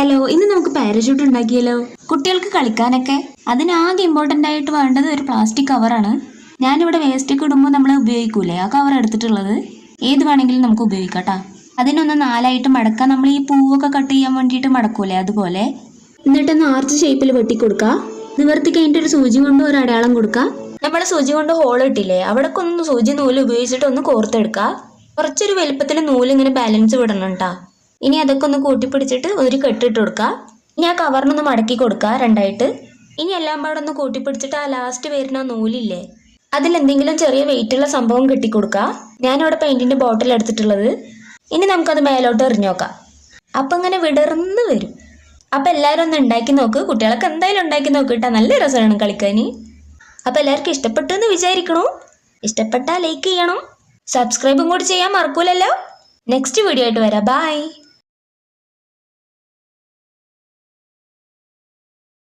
Hello ഇന്ന് നമുക്ക് parachute ഉണ്ടാക്കിയല്ലോ. കുട്ടികൾക്ക് കളിക്കാനൊക്കെ. അതിനാകെ ഇമ്പോർട്ടന്റ് ആയിട്ട് വേണ്ടത് ഒരു പ്ലാസ്റ്റിക് കവറാണ് ഞാനിവിടെ വേസ്റ്റ് ഒക്കെ ഇടുമ്പോൾ നമ്മൾ ഉപയോഗിക്കൂലേ? ആ കവർ എടുത്തിട്ടുള്ളത്. ഏത് വേണമെങ്കിലും നമുക്ക് ഉപയോഗിക്കാം കേട്ടോ അതിനൊന്ന് നാലായിട്ട് മടക്കാം. നമ്മൾ ഈ പൂവൊക്കെ കട്ട് ചെയ്യാൻ വേണ്ടിയിട്ട് മടക്കൂലേ അതുപോലെ? എന്നിട്ടൊന്ന് ആർച്ച് ഷേപ്പിൽ വെട്ടി കൊടുക്കാം. നിവർത്തി കഴിഞ്ഞിട്ട് ഒരു സൂചി കൊണ്ട് ഒരു അടയാളം കൊടുക്കുക നമ്മൾ സൂചി കൊണ്ട് ഹോൾ ഇട്ടില്ലേ? അവിടെ ഒന്ന് സൂചി നൂൽ ഉപയോഗിച്ചിട്ട് ഒന്ന് കോർത്തെടുക്കുക കുറച്ചൊരു വലുപ്പത്തിൽ നൂൽ ഇങ്ങനെ ബാലൻസ് വിടണം കേട്ടോ ഇനി അതൊക്കെ ഒന്ന് കൂട്ടിപ്പിടിച്ചിട്ട് ഒരു കെട്ടിട്ട് കൊടുക്കുക ഇനി ആ കവറിനൊന്ന് മടക്കി കൊടുക്കുക രണ്ടായിട്ട്. ഇനി എല്ലാം പാടെ ഒന്ന് കൂട്ടിപ്പിടിച്ചിട്ട് ആ ലാസ്റ്റ് വരുന്ന നൂലില്ലേ അതിലെന്തെങ്കിലും ചെറിയ വെയിറ്റ് ഉള്ള സംഭവം കെട്ടിക്കൊടുക്കുക ഞാനിവിടെ പെയിന്റിന്റെ ബോട്ടിൽ എടുത്തിട്ടുള്ളത്. ഇനി നമുക്കത് മേലോട്ട് എറിഞ്ഞു നോക്കാം. അപ്പം ഇങ്ങനെ വിടർന്ന് വരും. അപ്പം എല്ലാവരും ഒന്ന് ഉണ്ടാക്കി നോക്ക്. കുട്ടികളൊക്കെ എന്തായാലും ഉണ്ടാക്കി നോക്ക് കേട്ടാ. നല്ല രസമാണ് കളിക്കാൻ. അപ്പം എല്ലാവർക്കും ഇഷ്ടപ്പെട്ടു എന്ന് വിചാരിക്കണു. ഇഷ്ടപ്പെട്ടാൽ ലൈക്ക് ചെയ്യണം. സബ്സ്ക്രൈബും കൂടി ചെയ്യാൻ മറക്കൂലല്ലോ. നെക്സ്റ്റ് വീഡിയോ ആയിട്ട് വരാം. ബൈ